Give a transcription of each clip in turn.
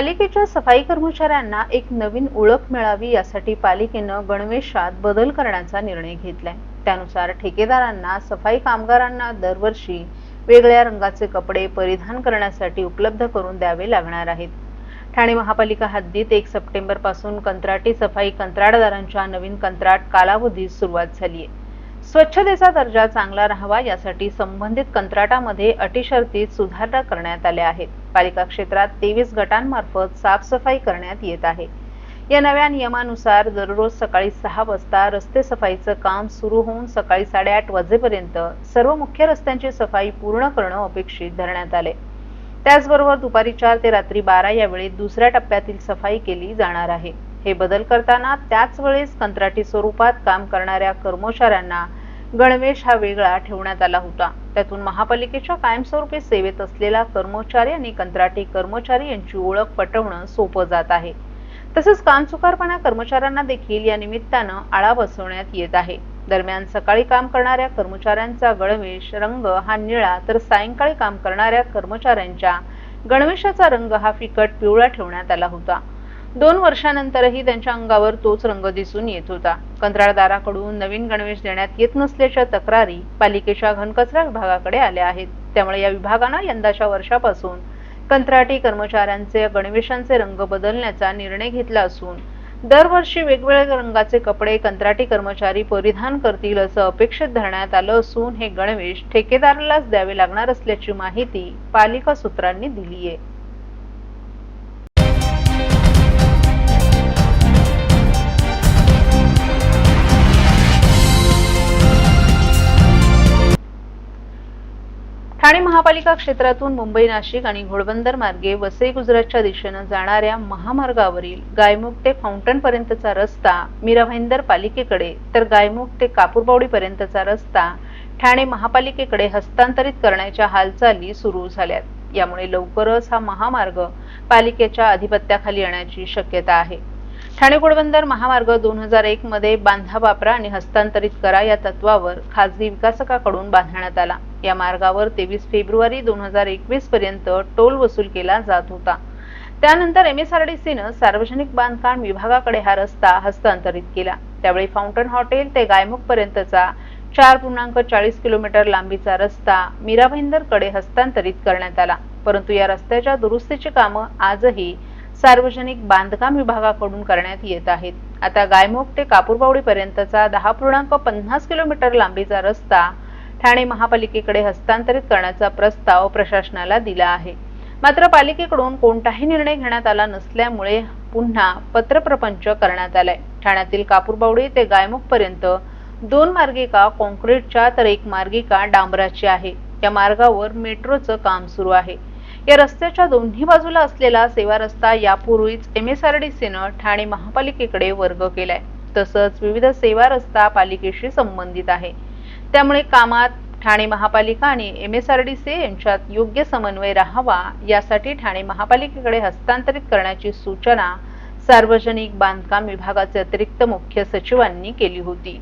पालिकेच्या सफाई कर्मचाऱ्यांना एक नवीन ओळख मिळावी यासाठी पालिकेनं गणवेशात बदल करण्याचा निर्णय घेतलाय. त्यानुसार ठेकेदारांना सफाई कामगारांना दरवर्षी वेगळ्या रंगाचे कपडे परिधान करण्यासाठी उपलब्ध करून द्यावे लागणार आहेत. ठाणे महापालिका हद्दीत एक सप्टेंबरपासून कंत्राटी सफाई कंत्राटदारांच्या नवीन कंत्राट कालावधीस सुरुवात झाली आहे स्वच्छतेचा दर्जा चांगला राहावा यासाठी संबंधित कंत्राटामध्ये अटीशर्तीत सुधारणा करण्यात आल्या आहेत. पालिका क्षेत्रात तेवीस गटांमार्फत साफसफाई करण्यात येत आहे. या नव्या नियमानुसार दररोज सकाळी सहा वाजता रस्ते सफाईचं काम सुरू होऊन सकाळी साडेआठ वाजेपर्यंत सर्व मुख्य रस्त्यांची सफाई पूर्ण करणं अपेक्षित धरण्यात आले. त्याचबरोबर दुपारी चार ते रात्री बारा या वेळेत दुसऱ्या टप्प्यातील सफाई केली जाणार आहे. हे बदल करताना त्याच वेळेस कंत्राटी स्वरूपात काम करणाऱ्या कर्मचाऱ्यांना गणवेश हा वेगळा ठेवण्यात आला होता. त्यातून महापालिकेच्या कायमस्वरूपी सेवेत असलेला कर्मचारी आणि कंत्राटी कर्मचारी यांची ओळख पटवणं सोपं जात आहे. तसंच कामचुकारपणा कर्मचाऱ्यांना देखील या निमित्तानं आळा बसवण्यात येत आहे. दरम्यान सकाळी काम करणाऱ्या कर्मचाऱ्यांचा गणवेश रंग हा निळा तर सायंकाळी काम करणाऱ्या कर्मचाऱ्यांच्या गणवेशाचा रंग हा फिकट पिवळा ठेवण्यात आला होता. दोन वर्षानंतरही त्यांच्या अंगावर तोच रंग दिसून येत होता. कंत्राटदाराकडून नवीन गणवेश देण्यात येत नसल्याच्या तक्रारी पालिकेच्या घनकचरा विभागाकडे आल्या आहेत. त्यामुळे या विभागानं यंदाच्या वर्षापासून कंत्राटी कर्मचाऱ्यांचे गणवेशांचे रंग बदलण्याचा निर्णय घेतला असून दरवर्षी वेगवेगळ्या रंगाचे कपडे कंत्राटी कर्मचारी परिधान करतील असं अपेक्षित धरण्यात आलं असून हे गणवेश ठेकेदारालाच द्यावे लागणार असल्याची माहिती पालिका सूत्रांनी दिली आहे ठाणे महापालिका क्षेत्रातून मुंबई नाशिक आणि घोडबंदर मार्गे वसई गुजरातच्या दिशेनं जाणाऱ्या महामार्गावरील गायमुख ते फाउंटन पर्यंतचा रस्ता मीरा भाईंदर पालिकेकडे तर गायमुख ते कापूरबावडी पर्यंतचा रस्ता ठाणे महापालिकेकडे हस्तांतरित करण्याच्या हालचाली सुरू झाल्यात. यामुळे लवकरच हा महामार्ग पालिकेच्या अधिपत्याखाली येण्याची शक्यता आहे. ठाणे घोडबंदर महामार्ग दोन हजार एक मध्ये बांधा वापरा आणि हस्तांतरित करा या तत्वावर खासगी विकासकाकडून बांधण्यात आला. या मार्गावर तेवीस फेब्रुवारी दोन हजार एकवीस पर्यंत टोल वसूल केला जात होता. त्यानंतर एमएसआरडीसीनं सार्वजनिक बांधकाम विभागाकडे हा रस्ता हस्तांतरित केला. त्यावेळी फाउंटन हॉटेल ते गायमुख पर्यंतचा चार पूर्णांक चाळीस किलोमीटर लांबीचा रस्ता मीराभाईंदरकडे हस्तांतरित करण्यात आला. परंतु या रस्त्याच्या दुरुस्तीची कामं आजही सार्वजनिक बांधकाम विभागाकडून करण्यात येत आहेत. आता गायमुख ते कापूरबावडी पर्यंतचा दहा पूर्णांक पन्नास किलोमीटर लांबीचा रस्ता ठाणे महापालिकेकडे हस्तांतरित करण्याचा प्रस्ताव प्रशासनाला दिला आहे. मात्र पालिकेकडून कोणताही निर्णय घेण्यात आला नसल्यामुळे पुन्हा पत्रप्रपंच करण्यात आलाय. ठाण्यातील कापूरबावडी ते गायमुख पर्यंत दोन मार्गिका कॉन्क्रीटच्या तर एक मार्गिका डांबराची आहे. या मार्गावर मेट्रोचं काम सुरू आहे. या रस्त्याच्या दोन्ही बाजूला असलेला सेवा रस्ता यापूर्वीच सीनं ठाणे महापालिकेकडे वर्ग केलाय. तसंच विविध सेवा रस्ता पालिकेशी संबंधित आहे. त्यामुळे कामात ठाणे महापालिका आणि M S R D C यांच्यात योग्य समन्वय राहावा यासाठी ठाणे महापालिकेकडे हस्तांतरित करण्याची सूचना सार्वजनिक बांधकाम विभागाचे अतिरिक्त मुख्य सचिवांनी केली होती.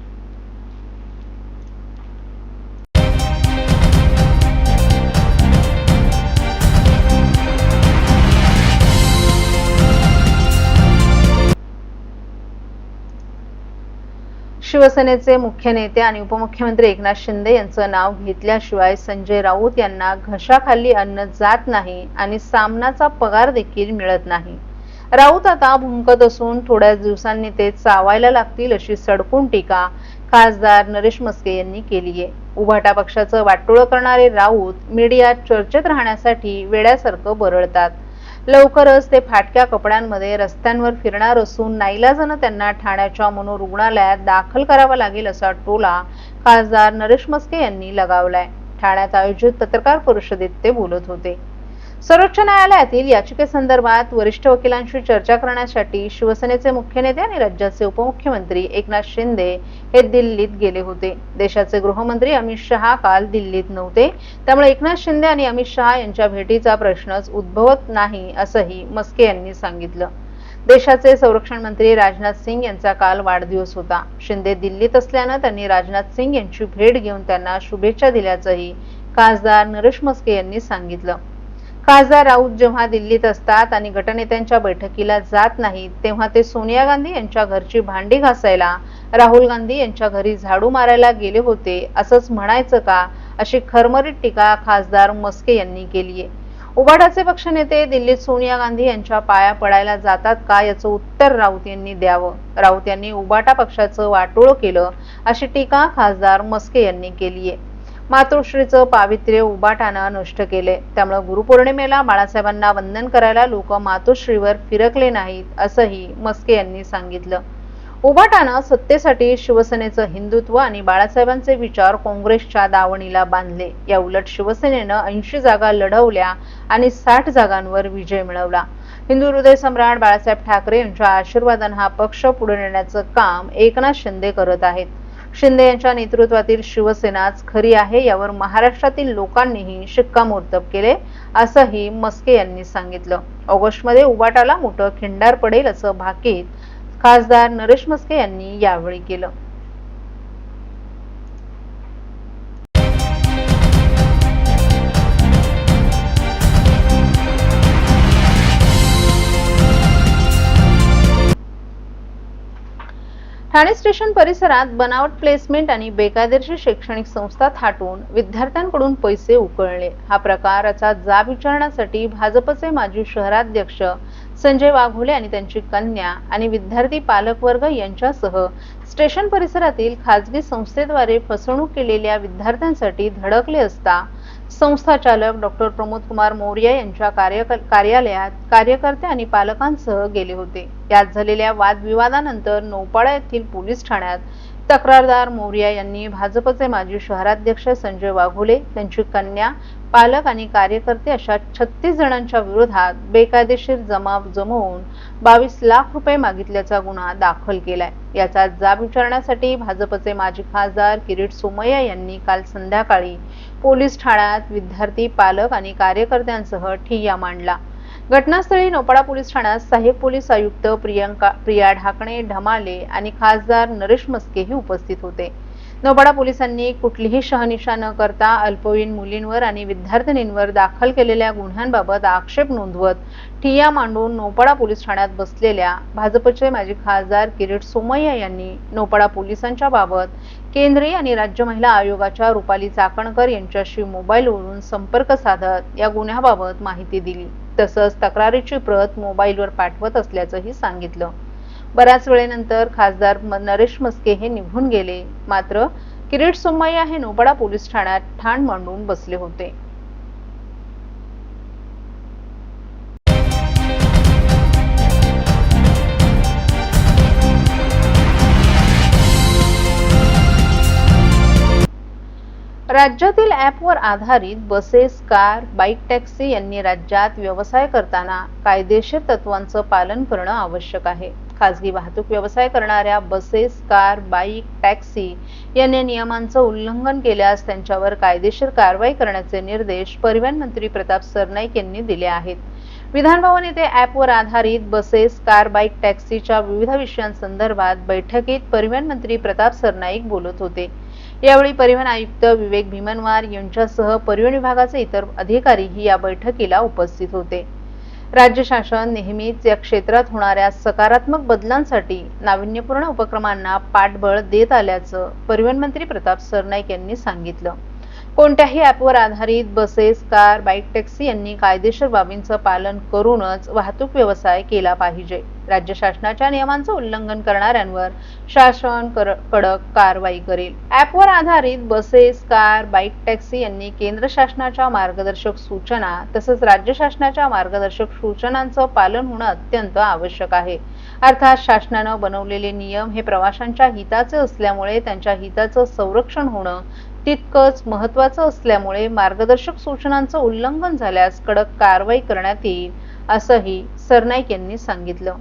शिवसेनेचे मुख्य नेते आणि उपमुख्यमंत्री एकनाथ शिंदे यांचं नाव घेतल्याशिवाय संजय राऊत यांना घशाखाली अन्न जात नाही आणि सामनाचा पगार देखील मिळत नाही. राऊत आता भुंकत असून थोड्याच दिवसांनी ते चावायला लागतील अशी सडकून टीका खासदार नरेश मस्के यांनी केली आहे. उभाटा पक्षाचं वाटोळं करणारे राऊत मीडियात चर्चेत राहण्यासाठी वेड्यासारखं बरळतात. लवकरच ते फाटक्या कपड्यांमध्ये रस्त्यांवर फिरणार असून नाईलाजानं त्यांना ठाण्याच्या मनोरुग्णालयात दाखल करावा लागेल असा टोला खासदार नरेश मस्के यांनी लगावलाय. ठाण्यात आयोजित पत्रकार परिषदेत ते बोलत होते. सर्वोच्च न्यायालयातील याचिकेसंदर्भात वरिष्ठ वकिलांशी चर्चा करण्यासाठी शिवसेनेचे मुख्य नेते आणि राज्याचे उपमुख्यमंत्री एकनाथ शिंदे हे दिल्लीत गेले होते. देशाचे गृहमंत्री अमित शहा काल दिल्लीत नव्हते. त्यामुळे एकनाथ शिंदे आणि अमित शहा यांच्या भेटीचा प्रश्नच उद्भवत नाही असंही मस्के यांनी सांगितलं. देशाचे संरक्षण मंत्री राजनाथ सिंग यांचा काल वाढदिवस होता. शिंदे दिल्लीत असल्यानं त्यांनी राजनाथ सिंग यांची भेट घेऊन त्यांना शुभेच्छा दिल्याचंही खासदार नरेश मस्के यांनी सांगितलं. खासदार राऊत जेव्हा दिल्लीत असतात आणि गटनेत्यांच्या बैठकीला जात नाहीत तेव्हा ते सोनिया गांधी यांच्या घरची भांडी घासायला राहुल गांधी यांच्या घरी झाडू मारायला गेले होते असंच म्हणायचं का? अशी खरमरीत टीका खासदार मस्के यांनी केली आहे उबाडाचे पक्षनेते दिल्लीत सोनिया गांधी यांच्या पाया पडायला जातात का याचं उत्तर राऊत यांनी द्यावं. राऊत यांनी उबाटा पक्षाचं वाटोळ केलं अशी टीका खासदार मस्के यांनी केली आहे मातोश्रीचं पावित्र्य उबाटानं नष्ट केले. त्यामुळे गुरुपौर्णिमेला बाळासाहेबांना वंदन करायला लोक मातोश्रीवर फिरकले नाहीत असंही मस्के यांनी सांगितलं. उबाटानं सत्तेसाठी शिवसेनेचं हिंदुत्व आणि बाळासाहेबांचे विचार काँग्रेसच्या दावणीला बांधले. या उलट शिवसेनेनं ऐंशी जागा लढवल्या आणि साठ जागांवर विजय मिळवला. हिंदू हृदय सम्राट बाळासाहेब ठाकरे यांच्या आशीर्वादानं हा पक्ष पुढे नेण्याचं काम एकनाथ शिंदे करत आहेत. शिंदे यांच्या नेतृत्वातील शिवसेनाच खरी आहे यावर महाराष्ट्रातील लोकांनीही शिक्कामोर्तब केले असंही मस्के यांनी सांगितलं. ऑगस्टमध्ये उबाटाला मोठं खिंडार पडेल असं भाकीत खासदार नरेश मस्के यांनी यावेळी केलं. ठाणे स्टेशन परिसरात बनावट प्लेसमेंट आणि बेकायदेशीर शैक्षणिक संस्था थाटून विद्यार्थ्यांकडून पैसे उकळले. हा प्रकाराचा जाब विचारण्यासाठी भाजपचे माजी शहराध्यक्ष संजय वाघोले आणि त्यांची कन्या आणि विद्यार्थी पालक वर्ग यांच्यासह स्टेशन परिसरातील खाजगी संस्थेद्वारे फसवणूक केलेल्या विद्यार्थ्यांसाठी धडकले असता संस्था चालक डॉक्टर प्रमोद कुमार मौर्य यांच्या कार्य कार्यालयात कार्यकर्ते आणि पालकांसह गेले होते. यात झालेल्या वादविवादानंतर नौपाडा येथील पोलीस ठाण्यात तक्रारदार मौर्या यांनी भाजपचे माजी शहराध्यक्ष संजय वाघोले त्यांची कन्या पालक आणि कार्यकर्ते अशा छत्तीस जणांच्या विरोधात बेकायदेशीर जमाव जमवून बावीस लाख रुपये मागितल्याचा गुन्हा दाखल केलाय. याचा जाब विचारण्यासाठी भाजपचे माजी खासदार किरीट सोमय्या यांनी काल संध्याकाळी पोलीस ठाण्यात विद्यार्थी पालक आणि कार्यकर्त्यांसह ठिय्या मांडला. घटनास्थळी नोपाडा पोलीस ठाण्यात सहाय्यक पोलीस आयुक्त प्रियंका प्रिया ढाकणे ढमाले आणि खासदार नरेश मस्केही उपस्थित होते. नोपाडा पोलिसांनी कुठलीही शहनिशा न करता अल्पवयीन मुलींवर आणि विद्यार्थिनींवर दाखल केलेल्या गुन्ह्यांबाबत आक्षेप नोंदवत ठिय्या मांडून नोपाडा पोलीस ठाण्यात बसलेल्या भाजपचे माजी खासदार किरीट सोमय्या यांनी नोपाडा पोलिसांच्या बाबत केंद्रीय आणि राज्य महिला आयोगाच्या रुपाली चाकणकर यांच्याशी मोबाईलवरून संपर्क साधत या गुन्ह्याबाबत माहिती दिली. तसंच तक्रारीची प्रत मोबाईलवर पाठवत असल्याचंही सांगितलं. बऱ्याच वेळेनंतर खासदार नरेश मस्के हे निघून गेले. मात्र किरीट सोमय्या हे नोबडा पोलीस ठाण्यात ठाण मांडून बसले होते. राज्यातील ॲपवर आधारित बसेस कार बाईक टॅक्सी यांनी राज्यात व्यवसाय करताना कायदेशीर तत्वांचं पालन करणं आवश्यक आहे. खाजगी वाहतूक व्यवसाय करणाऱ्या बसेस कार बाईक टॅक्सी यांनी नियमांचं उल्लंघन केल्यास त्यांच्यावर कायदेशीर कारवाई करण्याचे निर्देश परिवहन मंत्री प्रताप सरनाईक यांनी दिले आहेत. विधानभवन येथे ॲपवर आधारित बसेस कार बाईक टॅक्सीच्या विविध विषयांसंदर्भात बैठकीत परिवहन मंत्री प्रताप सरनाईक बोलत होते. यावेळी परिवहन आयुक्त विवेक भीमनवार यांच्यासह परिवहन विभागाचे इतर अधिकारीही या बैठकीला उपस्थित होते. राज्य शासन नेहमीच या क्षेत्रात होणाऱ्या सकारात्मक बदलांसाठी नाविन्यपूर्ण उपक्रमांना पाठबळ देत आल्याचं परिवहन मंत्री प्रताप सरनाईक यांनी सांगितलं. कोणत्याही ॲपवर आधारित बसेस कार बाईक टॅक्सी यांनी कायदेशीर बाबींचं पालन करूनच वाहतूक व्यवसाय केला पाहिजे. राज्य शासनाच्या नियमांचं उल्लंघन करणाऱ्यांवर शासन कडक कारवाई करेल. ॲपवर आधारित बसेस कार बाईक टॅक्सी यांनी केंद्र शासनाच्या मार्गदर्शक सूचना तसंच राज्य शासनाच्या मार्गदर्शक सूचनांचं पालन होणं अत्यंत आवश्यक आहे. अर्थात शासनानं बनवलेले नियम हे प्रवाशांच्या हिताचे असल्यामुळे त्यांच्या हिताचं संरक्षण होणं तितकंच महत्वाचं असल्यामुळे मार्गदर्शक सूचनांचं उल्लंघन झाल्यास कडक कारवाई करण्यात येईल असंही सरनाईक यांनी सांगितलं.